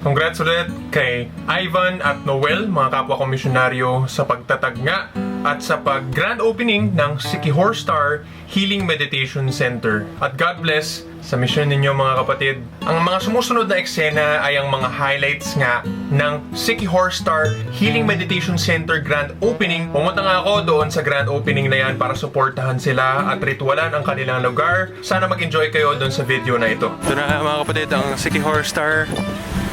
Congrats ulit kay Ivan at Noel, mga kapwa komisyonaryo sa pagtatag nga at sa pag-grand opening ng Sikihor Star Healing Meditation Center. At God bless sa mission ninyo mga kapatid. Ang mga sumusunod na eksena ay ang mga highlights nga ng Sikihor Star Healing Meditation Center Grand Opening. Pumunta nga ako doon sa grand opening na yan para suportahan sila at ritualan ang kanilang lugar. Sana mag-enjoy kayo doon sa video na ito. Ito na mga kapatid, ang Sikihor Star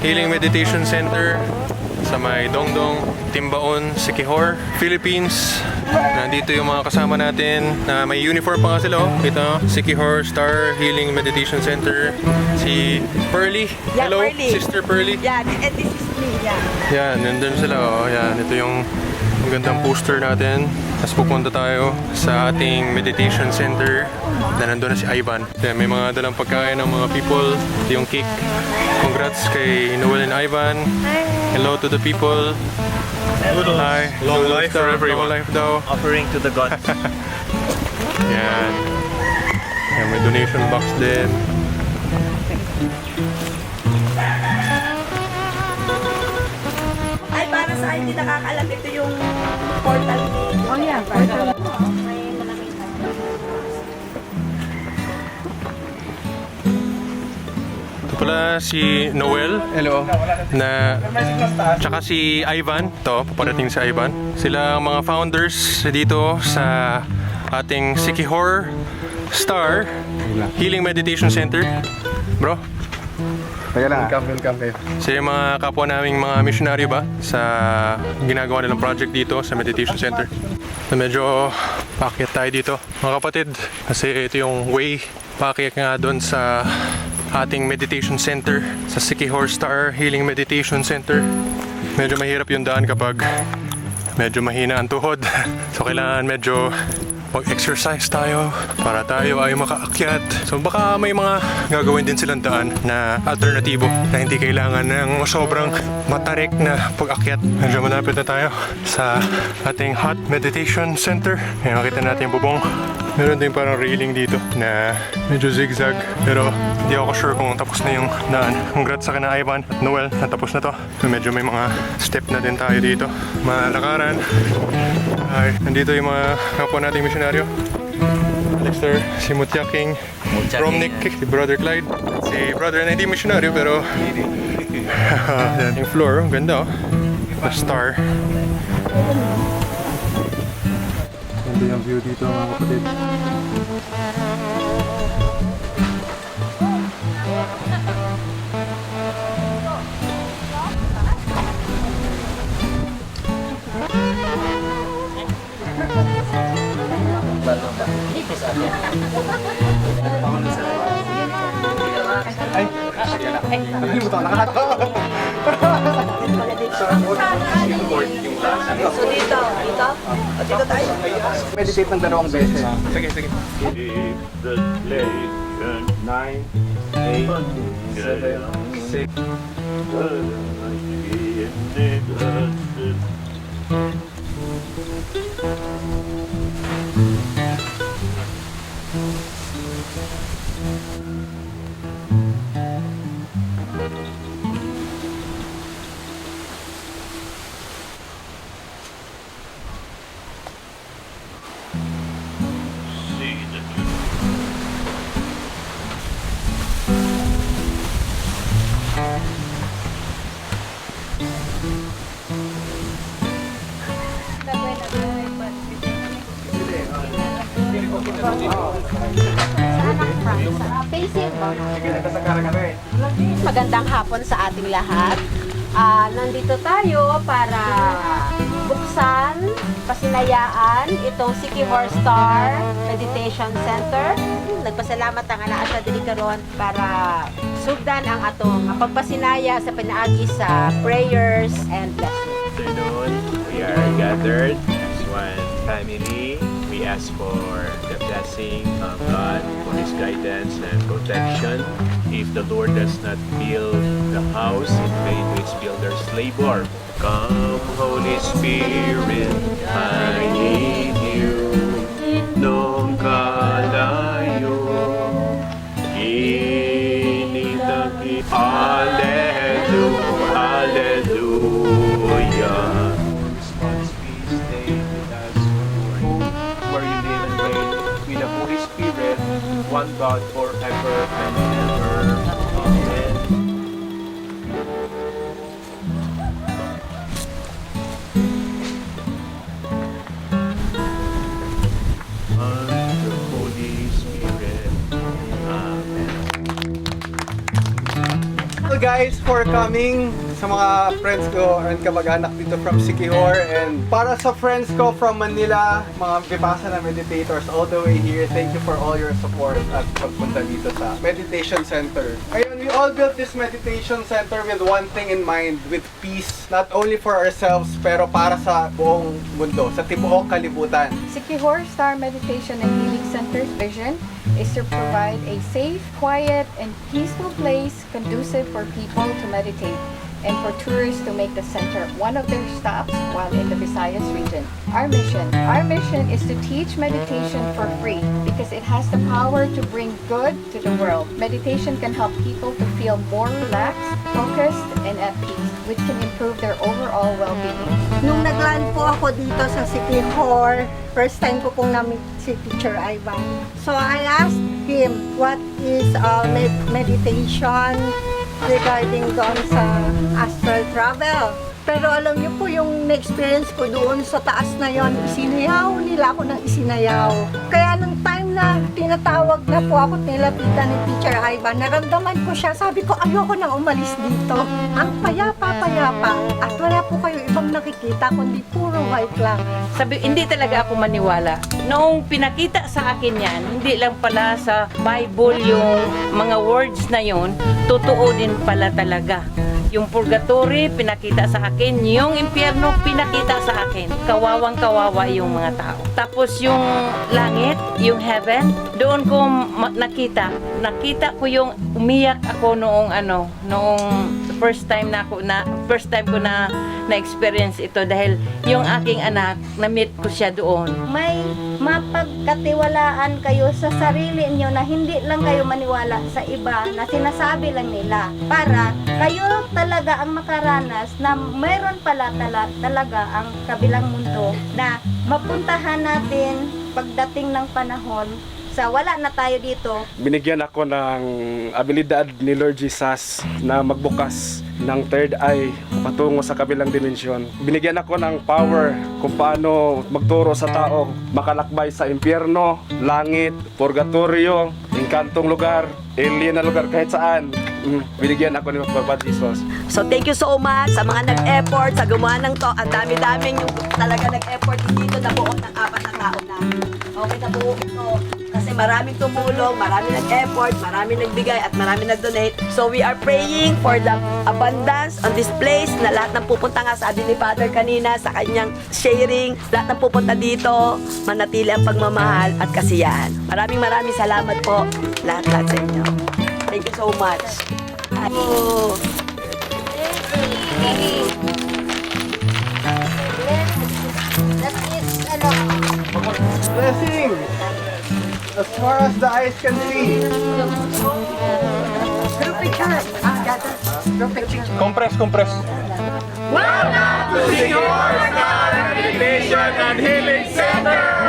Healing Meditation Center sa may Dongdong, Timbaon, Sikihor, Philippines. Nandito yung mga kasama natin na may uniform pa nga sila. Oh. Ito, Sikihor Star Healing Meditation Center. Si Pearly. Yeah, Hello, Pearly. Sister Pearly. Yeah, and this is me, yeah. Yan, nandun sila. Oh. Yan, ito yung magandang poster natin. Tapos pupunta tayo sa ating meditation center na nandun na si Ivan. Yan, may mga dalang pagkain ng mga people. Ito yung cake. Congrats kay Noel and Ivan. Hello to the people. Hi. Long Good life for everyone. Long life daw. offering to the gods. Yan. Yan, may donation box din. Ay, para sa hindi nakakalam, ito yung portal ni... Oh, yeah, portal. May malamig Ito pala si Noel. Hello. Na, tsaka si Ivan. To, paparating si Ivan. Sila ang mga founders dito sa ating Sikihor Star Healing Meditation Center. Bro, Teka lang Welcome, welcome kayo. yung mga kapwa naming mga missionary ba sa ginagawa nilang project dito sa meditation center. Na medyo paakyat tayo dito. Mga kapatid, kasi ito yung way paakyat nga doon sa ating meditation center sa Sikihor Star Healing Meditation Center. Medyo mahirap yung daan kapag medyo mahina ang tuhod. So kailangan medyo mag-exercise tayo para tayo ay makaakyat. So baka may mga gagawin din silang daan na alternatibo na hindi kailangan ng sobrang matarik na pag-akyat. Medyo malapit na tayo sa ating hot meditation center. Ayan, makita natin yung bubong. Meron din parang railing dito na medyo zigzag. Pero hindi ako sure kung tapos na yung daan. Congrats sa kina Ivan at Noel na tapos na to. So medyo may mga step na din tayo dito. Malakaran. Ay, nandito yung mga kapwa nating misyonaryo. Alexter, si Mutya King, Romnick, si Brother Clyde, si Brother na hindi misyonaryo pero Yan, yung floor, ang ganda oh. The star. Ganda yung view dito mga kapatid. Ay, nakalimutan ko nakakatawa. So dito, dito? O dito tayo? Meditate ng dalawang beses. Sige, sige. Keep the nation. Nine, eight, seven, six. See Magandang hapon sa ating lahat. Ah, nandito tayo para buksan, pasinayaan itong Sikihor Star Meditation Center. Nagpasalamat ang ana sa dili karon para sugdan ang atong pagpasinaya sa pinaagi sa prayers and blessings. afternoon. We are gathered as one family. We ask for blessing of God, for His guidance and protection. If the Lord does not build the house, in vain do its builders labor. Come, Holy Spirit, I need guys for coming sa mga friends ko and kamag-anak dito from Sikihor and para sa friends ko from Manila, mga Vipassana meditators all the way here, thank you for all your support at pagpunta dito sa meditation center. Ayun, we all built this meditation center with one thing in mind, with peace, not only for ourselves pero para sa buong mundo, sa tibuok kalibutan. Sikihor Star Meditation and Healing Center's vision is to provide a safe, quiet, and peaceful place conducive for people to meditate and for tourists to make the center one of their stops while in the Visayas region. Our mission, our mission is to teach meditation for free because it has the power to bring good to the world. Meditation can help people to feel more relaxed, focused, and at peace, which can improve their overall well-being. Nung naglaan po ako dito sa Sikihor, first time ko pong na-meet si Teacher Ivan. So I asked him what is uh, med- meditation regarding doon sa astral travel. Pero alam niyo po yung na-experience ko doon sa taas na yon, isinayaw nila ako ng isinayaw. Kaya na tinatawag na po ako nilapitan ni Teacher Ivan, naramdaman ko siya, sabi ko ayoko nang umalis dito. Ang payapa-payapa at wala po kayo ibang nakikita kundi puro white lang. Sabi, hindi talaga ako maniwala. Noong pinakita sa akin yan, hindi lang pala sa Bible yung mga words na yun, totoo din pala talaga. Yung purgatory, pinakita sa akin. Yung impyerno, pinakita sa akin. Kawawang kawawa yung mga tao. Tapos yung langit, yung heaven, doon ko nakita. Nakita ko yung umiyak ako noong ano, noong first time na ako na first time ko na na-experience ito dahil yung aking anak na-meet ko siya doon. may mapagkatiwalaan kayo sa sarili niyo na hindi lang kayo maniwala sa iba na sinasabi lang nila para kayo talaga ang makaranas na mayroon pala tala, talaga ang kabilang mundo na mapuntahan natin pagdating ng panahon sa wala na tayo dito binigyan ako ng abilidad ni Lord Jesus na magbukas ng third eye patungo sa kabilang dimensyon. Binigyan ako ng power kung paano magturo sa tao makalakbay sa impyerno, langit, purgatorio, inkantong lugar, alien na lugar kahit saan. Mm, Binigyan ako ni Papa Jesus. So thank you so much sa mga nag-effort, sa gumawa ng to. Ang dami-daming yung talaga nag-effort dito na buo ng apat na tao na. Okay na buo ito. Kasi maraming tumulong, maraming nag-effort, maraming nagbigay at maraming nag-donate. So we are praying for the abundance on this place na lahat ng pupunta nga sabi ni Father kanina sa kanyang sharing, lahat ng pupunta dito, manatili ang pagmamahal at kasiyahan. Maraming maraming salamat po lahat-lahat sa inyo. Thank you so much. Oh. As far as the eyes can see. group picture ah gather group picture Compress, compress. Meditation and Healing Center!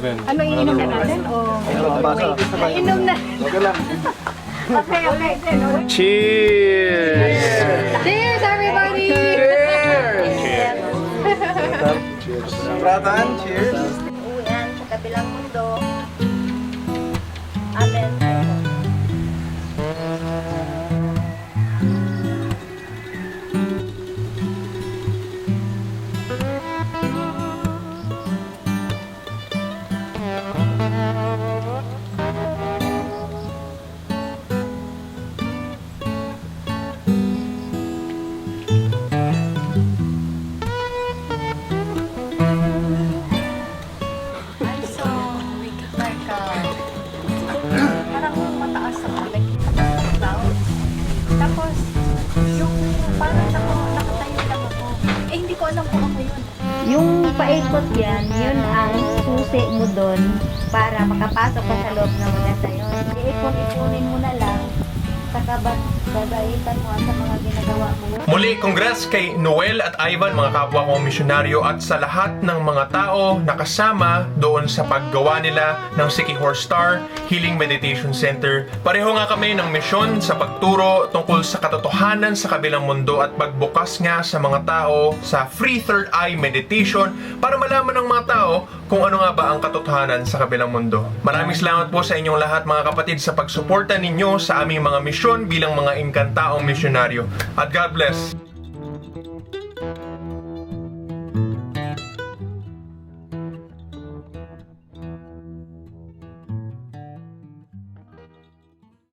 7. Ano iinom na natin? Oh. O... Inom na. Okay, okay. Cheers! Cheers, everybody! Cheers! Cheers! Cheers! Cheers! Cheers! Cheers! Cheers! Cheers! Cheers! Yung paikot yan, yun ang susi mo doon para makapasok ka sa loob ng yun. Iipon-ipunin mo na lang, saka ba gagaitan mo sa mga ginagawa mo. Muli, congrats kay Noel at Ivan, mga kapwa kong misyonaryo at sa lahat ng mga tao na kasama doon sa paggawa nila ng Siki Horse Star Healing Meditation Center. Pareho nga kami ng misyon sa pagturo tungkol sa katotohanan sa kabilang mundo at pagbukas nga sa mga tao sa Free Third Eye Meditation para malaman ng mga tao kung ano nga ba ang katotohanan sa kabilang mundo. Maraming salamat po sa inyong lahat mga kapatid sa pagsuporta ninyo sa aming mga misyon bilang mga inkantaong misyonaryo. At God bless!